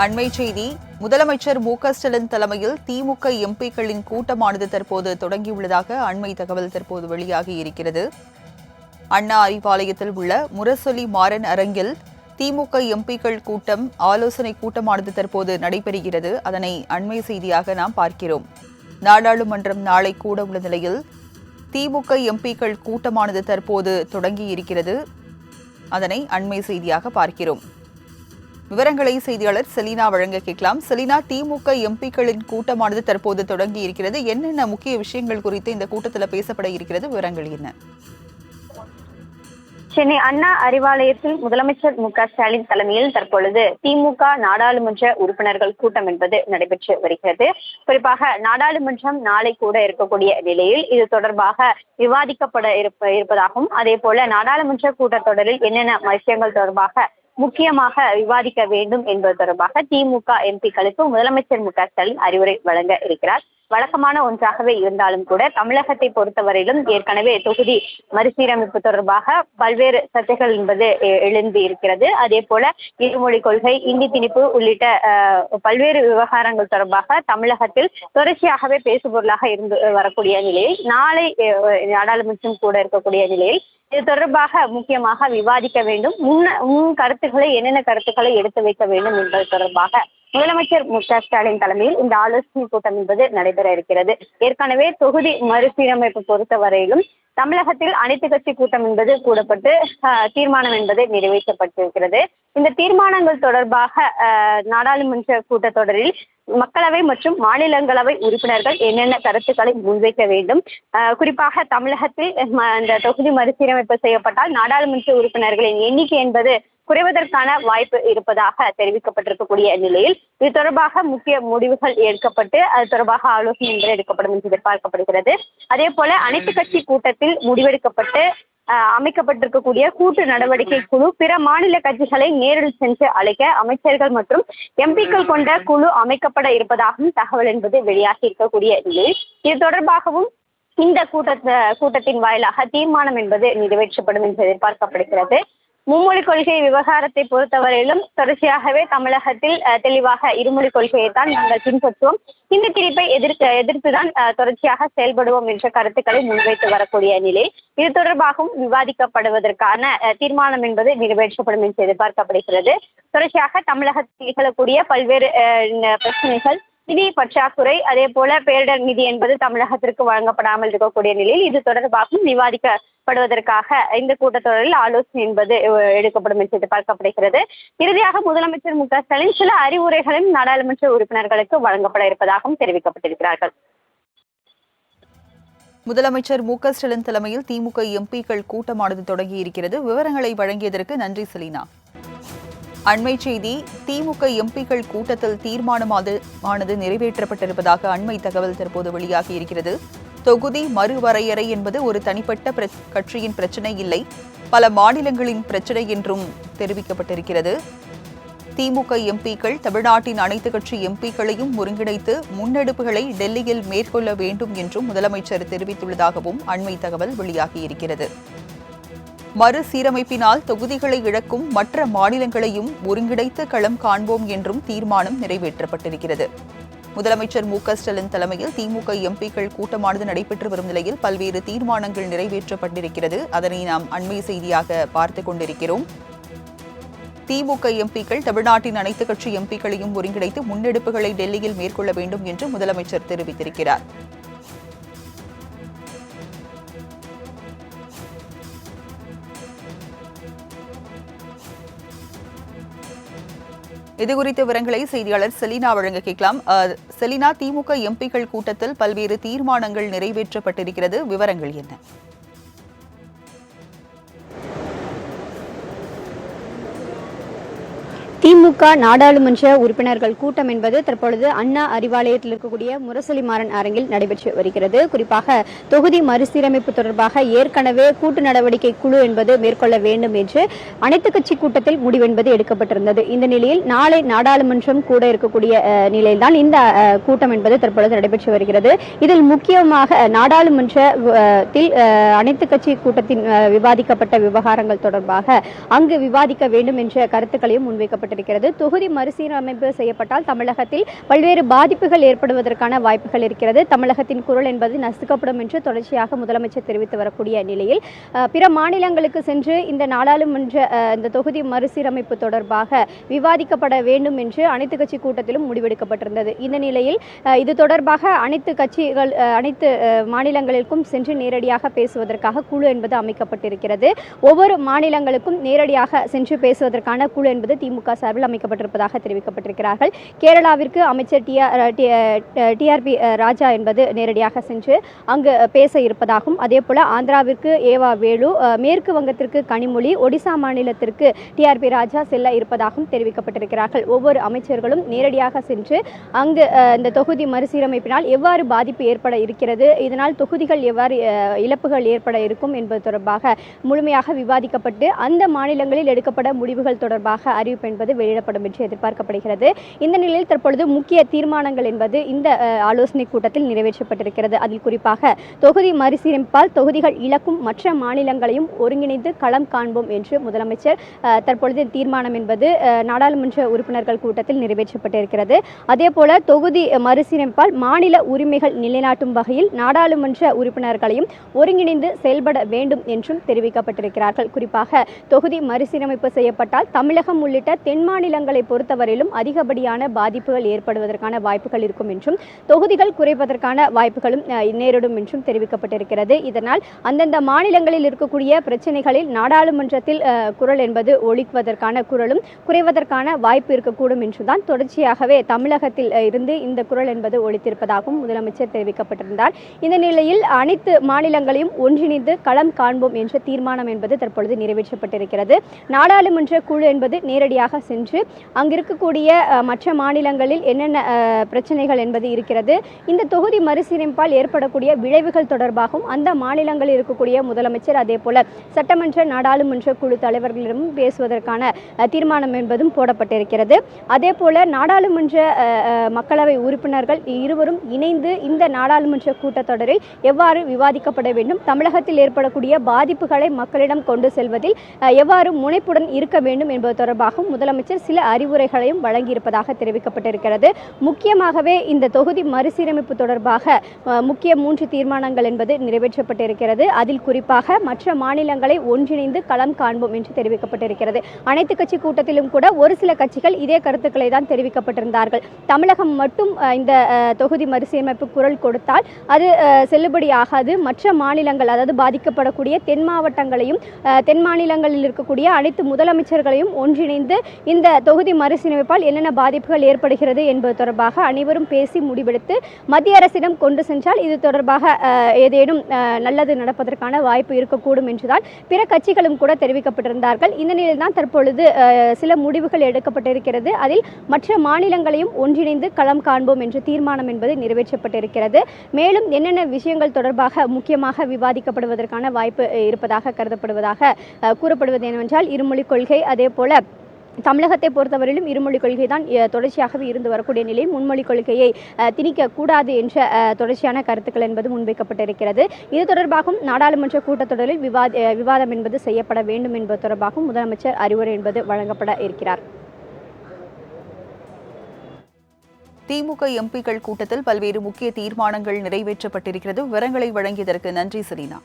அண்மை செய்தி. முதலமைச்சர் மு க ஸ்டாலின் தலைமையில் திமுக எம்பிக்களின் கூட்டமானது தற்போது தொடங்கியுள்ளதாக அண்மை தகவல் தற்போது வெளியாகி இருக்கிறது. அண்ணா அறிவாலயத்தில் உள்ள முரசொலி மாறன் அரங்கில் திமுக எம்பிக்கள் கூட்டம் ஆலோசனை கூட்டமானது தற்போது நடைபெறுகிறது. அதனை அண்மை செய்தியாக நாம் பார்க்கிறோம். நாடாளுமன்றம் நாளை கூட உள்ள நிலையில் திமுக எம்பிக்கள் கூட்டமானது தற்போது தொடங்கி இருக்கிறது அதனை அண்மை செய்தியாக பார்க்கிறோம். விவரங்களை செய்தியாளர் செலினா வழங்க கேட்கலாம். செலினா திமுக எம்பிக்களின் கூட்டமானது தற்போது தொடங்கி இருக்கிறது. என்னென்ன முக்கிய விஷயங்கள் குறித்து இந்த கூட்டத்தில் பேசப்பட இருக்கிறது? விவரங்கள் என்ன? சென்னை அண்ணா அறிவாலயத்தில் முதலமைச்சர் மு க ஸ்டாலின் தலைமையில் தற்பொழுது திமுக நாடாளுமன்ற உறுப்பினர்கள் கூட்டம் என்பது நடைபெற்று வருகிறது. குறிப்பாக நாடாளுமன்றம் நாளை கூட இருக்கக்கூடிய நிலையில் இது தொடர்பாக விவாதிக்கப்பட இருப்ப இருப்பதாகவும் அதே போல நாடாளுமன்ற கூட்டத்தொடரில் என்னென்ன விஷயங்கள் தொடர்பாக முக்கியமாக விவாதிக்க வேண்டும் என்பது தொடர்பாக திமுக எம்பிக்களுக்கு முதலமைச்சர் மு க ஸ்டாலின் அறிவுரை வழங்க இருக்கிறார். வழக்கமான ஒன்றாகவே இருந்தாலும் கூட தமிழகத்தை பொறுத்தவரையிலும் ஏற்கனவே தொகுதி மறுசீரமைப்பு தொடர்பாக பல்வேறு சர்ச்சைகள் என்பது எ- எழுந்து இருக்கிறது. அதே போல இருமொழி கொள்கை இந்தி திணிப்பு உள்ளிட்ட பல்வேறு விவகாரங்கள் தொடர்பாக தமிழகத்தில் தொடர்ச்சியாகவே பேசுபொருளாக இருந்து வரக்கூடிய நிலையில் நாளை நாடாளுமன்றம் கூட இருக்கக்கூடிய நிலையில் இது தொடர்பாக முக்கியமாக விவாதிக்க வேண்டும். முன்ன முன் கருத்துக்களை என்னென்ன கருத்துக்களை எடுத்து வைக்க வேண்டும் என்பது தொடர்பாக முதலமைச்சர் மு க ஸ்டாலின் தலைமையில் இந்த ஆலோசனை கூட்டம் என்பது நடைபெற இருக்கிறது. ஏற்கனவே தொகுதி மறுசீரமைப்பு பொறுத்தவரையிலும் தமிழகத்தில் அனைத்து கட்சி கூட்டம் என்பது கூடப்பட்டு தீர்மானம் என்பது நிறைவேற்றப்பட்டிருக்கிறது. இந்த தீர்மானங்கள் தொடர்பாக நாடாளுமன்ற கூட்டத்தொடரில் மக்களவை மற்றும் மாநிலங்களவை உறுப்பினர்கள் என்னென்ன கருத்துக்களை முன்வைக்க வேண்டும்? ஆஹ், குறிப்பாக தமிழகத்தில் இந்த தொகுதி மறுசீரமைப்பு செய்யப்பட்டால் நாடாளுமன்ற உறுப்பினர்களின் எண்ணிக்கை என்பது குறைவதற்கான வாய்ப்பு இருப்பதாக தெரிவிக்கப்பட்டிருக்கக்கூடிய நிலையில் இது தொடர்பாக முக்கிய முடிவுகள் எடுக்கப்பட்டு அது தொடர்பாக ஆலோசனை எடுக்கப்படும் என்று எதிர்பார்க்கப்படுகிறது. அதே போல அனைத்து கட்சி கூட்டத்தில் முடிவெடுக்கப்பட்டு அமைக்கப்பட்டிருக்கக்கூடிய கூட்டு நடவடிக்கை குழு பிற மாநில கட்சிகளை நேரில் சென்று அழைக்க அமைச்சர்கள் மற்றும் எம்பிக்கள் கொண்ட குழு அமைக்கப்பட இருப்பதாகவும் தகவல் என்பது வெளியாகி இருக்கக்கூடிய நிலையில் இது தொடர்பாகவும் இந்த கூட்டத்த கூட்டத்தின் வாயிலாக தீர்மானம் என்பது நிறைவேற்றப்படும் என்று எதிர்பார்க்கப்படுகிறது. மும்மொழி கொள்கை விவகாரத்தை பொறுத்தவரையிலும் தொடர்ச்சியாகவே தமிழகத்தில் தெளிவாக இருமொழி கொள்கையை தான் நாங்கள் பின்பற்றுவோம். இந்த திணிப்பை எதிர்க்க எதிர்த்துதான் தொடர்ச்சியாக செயல்படுவோம் என்ற கருத்துக்களை முன்வைத்து வரக்கூடிய நிலை இது தொடர்பாகவும் விவாதிக்கப்படுவதற்கான தீர்மானம் என்பது நிறைவேற்றப்படும் என்று எதிர்பார்க்கப்படுகிறது. தொடர்ச்சியாக தமிழகத்தில் நிகழக்கூடிய பல்வேறு பிரச்சனைகள் நிதி பற்றாக்குறை அதே போல பேரிடர் நிதி என்பது தமிழகத்திற்கு வழங்கப்படாமல் இருக்கக்கூடிய நிலையில் இது தொடர்பாகவும் விவாதிக்கப்படுவதற்காக இந்த கூட்டத்தொடரில் ஆலோசனை என்பது எடுக்கப்படும் என்று எதிர்பார்க்கப்படுகிறது. இறுதியாக முதலமைச்சர் மு க ஸ்டாலின் சில அறிவுரைகளும் நாடாளுமன்ற உறுப்பினர்களுக்கு வழங்கப்பட இருப்பதாகவும் தெரிவிக்கப்பட்டிருக்கிறார்கள். முதலமைச்சர் மு க ஸ்டாலின் தலைமையில் திமுக எம்பிக்கள் கூட்டமானது தொடங்கி இருக்கிறது விவரங்களை வழங்கியதற்கு நன்றி செலினா. அண்மை செய்தி திமுக எம்பிக்கள் கூட்டத்தில் தீர்மானமானது ஆனது நிறைவேற்றப்பட்டிருப்பதாக அண்மை தகவல் தற்போது வெளியாகி இருக்கிறது. தொகுதி மறுவரையறை என்பது ஒரு தனிப்பட்ட பிர- கட்சியின் பிரச்சனை இல்லை. பல மாநிலங்களின் பிரச்சனை என்றும் தெரிவிக்கப்பட்டிருக்கிறது. திமுக எம்பிக்கள் தமிழ்நாட்டின் அனைத்து கட்சி எம்பிக்களையும் ஒருங்கிணைத்து முன்னெடுப்புகளை டெல்லியில் மேற்கொள்ள வேண்டும் என்றும் முதலமைச்சர் தெரிவித்துள்ளதாகவும் அண்மை தகவல் வெளியாகியிருக்கிறது மறுசீரமைப்பினால் தொகுதிகளை இழக்கும் மற்ற மாநிலங்களையும் ஒருங்கிணைத்து களம் காண்போம் என்றும் தீர்மானம் நிறைவேற்றப்பட்டிருக்கிறது. முதலமைச்சர் மு க ஸ்டாலின் தலைமையில் திமுக எம்பிக்கள் கூட்டமானது நடைபெற்று வரும் நிலையில் பல்வேறு தீர்மானங்கள் நிறைவேற்றப்பட்டிருக்கிறது. அதனை நாம் அண்மை செய்தியாக பார்த்துக் கொண்டிருக்கிறோம். திமுக எம்பிக்கள் தமிழ்நாட்டின் அனைத்து கட்சி எம்பிக்களையும் ஒருங்கிணைத்து முன்னெடுப்புகளை டெல்லியில் மேற்கொள்ள வேண்டும் என்று முதலமைச்சர் தெரிவித்திருக்கிறார். இது குறித்த விவரங்களை செய்தியாளர் செலினா வழங்க கேட்கலாம். செலினா திமுக எம்பிக்கள் கூட்டத்தில் பல்வேறு தீர்மானங்கள் நிறைவேற்றப்பட்டிருக்கிறது. விவரங்கள் என்ன? திமுக நாடாளுமன்ற உறுப்பினர்கள் கூட்டம் என்பது தற்பொழுது அண்ணா அறிவாலயத்தில் இருக்கக்கூடிய முரசொலி மாறன் அரங்கில் நடைபெற்று வருகிறது. குறிப்பாக தொகுதி மறுசீரமைப்பு தொடர்பாக ஏற்கனவே கூட்டு நடவடிக்கை குழு என்பது மேற்கொள்ள வேண்டும் என்று அனைத்து கட்சி கூட்டத்தில் முடிவென்பது எடுக்கப்பட்டிருந்தது. இந்த நிலையில் நாளை நாடாளுமன்றம் கூட இருக்கக்கூடிய நிலையில்தான் இந்த கூட்டம் என்பது தற்பொழுது நடைபெற்று வருகிறது. இதில் முக்கியமாக நாடாளுமன்றத்தில் அனைத்து கட்சி கூட்டத்தின் விவாதிக்கப்பட்ட விவகாரங்கள் தொடர்பாக அங்கு விவாதிக்க வேண்டும் என்ற கருத்துக்களையும் முன்வைக்கப்பட்டு தெரிவிக்கப்பட்டிருக்கிறது தொகுதி மறுசீரமைப்பு செய்யப்பட்டால் தமிழகத்தில் பல்வேறு பாதிப்புகள் ஏற்படுவதற்கான வாய்ப்புகள் இருக்கிறது. தமிழகத்தின் குரல் என்பது நசுக்கப்படும் என்று தொடர்ச்சியாக முதலமைச்சர் தெரிவித்து வரக்கூடிய நிலையில் பிற மாநிலங்களுக்கு சென்று இந்த நாடாளுமன்ற இந்த தொகுதி மறுசீரமைப்பு தொடர்பாக விவாதிக்கப்பட வேண்டும் என்று அனைத்து கட்சி கூட்டத்திலும் முடிவெடுக்கப்பட்டிருந்தது. இந்த நிலையில் இது தொடர்பாக அனைத்து கட்சிகள் அனைத்து மாநிலங்களுக்கும் சென்று நேரடியாக பேசுவதற்காக குழு என்பது அமைக்கப்பட்டிருக்கிறது. ஒவ்வொரு மாநிலங்களுக்கும் நேரடியாக சென்று பேசுவதற்கான குழு என்பது திமுக சார்பில் அமைக்கப்பட்டிருப்பதாக தெரிவிக்கப்பட்டிருக்கிறார்கள். கேரளாவிற்கு அமைச்சர் டிஆர்பி ராஜா என்பது நேரடியாக சென்று அங்கு பேச இருப்பதாகவும் அதே போல ஆந்திராவிற்கு ஏவா வேலு மேற்கு வங்கத்திற்கு கனிமொழி ஒடிசா மாநிலத்திற்கு டிஆர்பி ராஜா செல்ல இருப்பதாகவும் தெரிவிக்கப்பட்டிருக்கிறார்கள். ஒவ்வொரு அமைச்சர்களும் நேரடியாக சென்று அங்கு இந்த தொகுதி மறுசீரமைப்பினால் எவ்வாறு பாதிப்பு ஏற்பட இருக்கிறது இதனால் தொகுதிகள் எவ்வாறு இழப்புகள் ஏற்பட இருக்கும் என்பது தொடர்பாக முழுமையாக விவாதிக்கப்பட்டு அந்த மாநிலங்களில் எடுக்கப்பட முடிவுகள் தொடர்பாக அறிவிப்பு என்பது என்பது வெளியிடப்படும் என்று எதிர்பார்க்கப்படுகிறது. இந்த நிலையில் தற்பொழுது முக்கிய தீர்மானங்கள் என்பது இந்த ஆலோசனை கூட்டத்தில் நிறைவேற்றப்பட்டிருக்கிறது. அதில் குறிப்பாக தொகுதி மறுசீரமைப்பால் தொகுதிகள் இழக்கும் மற்ற மாநிலங்களையும் ஒருங்கிணைந்து களம் காண்போம் என்று முதலமைச்சர் தற்பொழுது தீர்மானம் என்பது நாடாளுமன்ற உறுப்பினர்கள் கூட்டத்தில் நிறைவேற்றப்பட்டிருக்கிறது. அதே போல தொகுதி மறுசீரமைப்பால் மாநில உரிமைகள் நிலைநாட்டும் வகையில் நாடாளுமன்ற உறுப்பினர்களையும் ஒருங்கிணைந்து செயல்பட வேண்டும் என்றும் தெரிவிக்கப்பட்டிருக்கிறார்கள். குறிப்பாக தொகுதி மறுசீரமைப்பு செய்யப்பட்டால் தமிழகம் உள்ளிட்ட தென் தென்மாநிலங்களை பொறுத்தவரையிலும் அதிகப்படியான பாதிப்புகள் ஏற்படுவதற்கான வாய்ப்புகள் இருக்கும் என்றும் தொகுதிகள் குறைப்பதற்கான வாய்ப்புகளும் நேரிடும் என்றும் தெரிவிக்கப்பட்டிருக்கிறது. இதனால் அந்தந்த மாநிலங்களில் இருக்கக்கூடிய பிரச்சனைகளில் நாடாளுமன்றத்தில் குரல் என்பது ஒழிப்பதற்கான குரலும் குறைவதற்கான வாய்ப்பு இருக்கக்கூடும் என்றுதான் தொடர்ச்சியாகவே தமிழகத்தில் இருந்து இந்த குரல் என்பது ஒழித்திருப்பதாகவும் முதலமைச்சர் தெரிவிக்கப்பட்டிருந்தார். இந்த நிலையில் அனைத்து மாநிலங்களையும் ஒன்றிணைந்து களம் காண்போம் என்ற தீர்மானம் என்பது தற்பொழுது நிறைவேற்றப்பட்டிருக்கிறது. நாடாளுமன்ற குழு என்பது நேரடியாக சென்று அங்கு இருக்கக்கூடிய மற்ற மாநிலங்களில் என்னென்ன பிரச்சனைகள் என்பது இருக்கிறது. இந்த தொகுதி மறுசீரமைப்பால் ஏற்படக்கூடிய விளைவுகள் தொடர்பாகவும் அந்த மாநிலங்களில் இருக்கக்கூடிய முதலமைச்சர் அதே போல சட்டமன்ற நாடாளுமன்ற குழு தலைவர்களிடமும் பேசுவதற்கான தீர்மானம் என்பதும் போடப்பட்டிருக்கிறது. அதே போல நாடாளுமன்ற மக்களவை உறுப்பினர்கள் இருவரும் இணைந்து இந்த நாடாளுமன்ற கூட்டத்தொடரில் எவ்வாறு விவாதிக்கப்பட வேண்டும் தமிழகத்தில் ஏற்படக்கூடிய பாதிப்புகளை மக்களிடம் கொண்டு செல்வதில் எவ்வாறு முனைப்புடன் இருக்க வேண்டும் என்பது தொடர்பாகவும் முதலமைச்சர் சில அறிவுரைகளையும் வழங்கியிருப்பதாக தெரிவிக்கப்பட்டிருக்கிறது. முக்கியமாகவே இந்த தொகுதி மறுசீரமைப்பு தொடர்பாக முக்கிய மூன்று தீர்மானங்கள் என்பது நிறைவேற்றப்பட்டிருக்கிறது. அதில் குறிப்பாக மற்ற மாநிலங்களை ஒன்றிணைந்து களம் காண்போம் என்று தெரிவிக்கப்பட்டிருக்கிறது. அனைத்து கட்சி கூட்டத்திலும் கூட ஒரு சில கட்சிகள் இதே கருத்துக்களை தான் தெரிவிக்கப்பட்டிருந்தார்கள். தமிழகம் மட்டும் இந்த தொகுதி மறுசீரமைப்பு குரல் கொடுத்தால் அது செல்லுபடியாகாது மற்ற மாநிலங்கள் அதாவது பாதிக்கப்படக்கூடிய தென் மாவட்டங்களையும் தென் மாநிலங்களில் இருக்கக்கூடிய அனைத்து முதலமைச்சர்களையும் ஒன்றிணைந்து இந்த தொகுதி மறுசீரமைப்பால் என்னென்ன பாதிப்புகள் ஏற்படுகிறது என்பது தொடர்பாக அனைவரும் பேசி முடிவெடுத்து மத்திய அரசிடம் கொண்டு சென்றால் இது தொடர்பாக ஏதேனும் நல்லது நடப்பதற்கான வாய்ப்பு இருக்கக்கூடும் என்றுதான் பிற கட்சிகளும் கூட தெரிவிக்கப்பட்டிருந்தார்கள். இந்த நிலையில் தான் தற்பொழுது சில முடிவுகள் எடுக்கப்பட்டிருக்கிறது. அதில் மற்ற மாநிலங்களையும் ஒன்றிணைந்து களம் காண்போம் என்ற தீர்மானம் என்பது நிறைவேற்றப்பட்டிருக்கிறது. மேலும் என்னென்ன விஷயங்கள் தொடர்பாக முக்கியமாக விவாதிக்கப்படுவதற்கான வாய்ப்பு இருப்பதாக கருதப்படுவதாக கூறப்படுவது என்னவென்றால் இருமொழிக் கொள்கை அதே போல தமிழகத்தை பொறுத்தவரையிலும் இருமொழிக் கொள்கை தான் தொடர்ச்சியாகவே இருந்து வரக்கூடிய நிலையில் முன்மொழிக் கொள்கையை திணிக்க கூடாது என்ற தொடர்ச்சியான கருத்துக்கள் என்பது முன்வைக்கப்பட்டிருக்கிறது. இது தொடர்பாகவும் நாடாளுமன்ற கூட்டத்தொடரில் விவாத விவாதம் என்பது செய்யப்பட வேண்டும் என்பது தொடர்பாகவும் முதலமைச்சர் அறிவுரை என்பது வழங்கப்பட இருக்கிறார். திமுக எம்பிக்கள் கூட்டத்தில் பல்வேறு முக்கிய தீர்மானங்கள் நிறைவேற்றப்பட்டிருக்கிறது. விவரங்களை வழங்கியதற்கு நன்றி செரீனா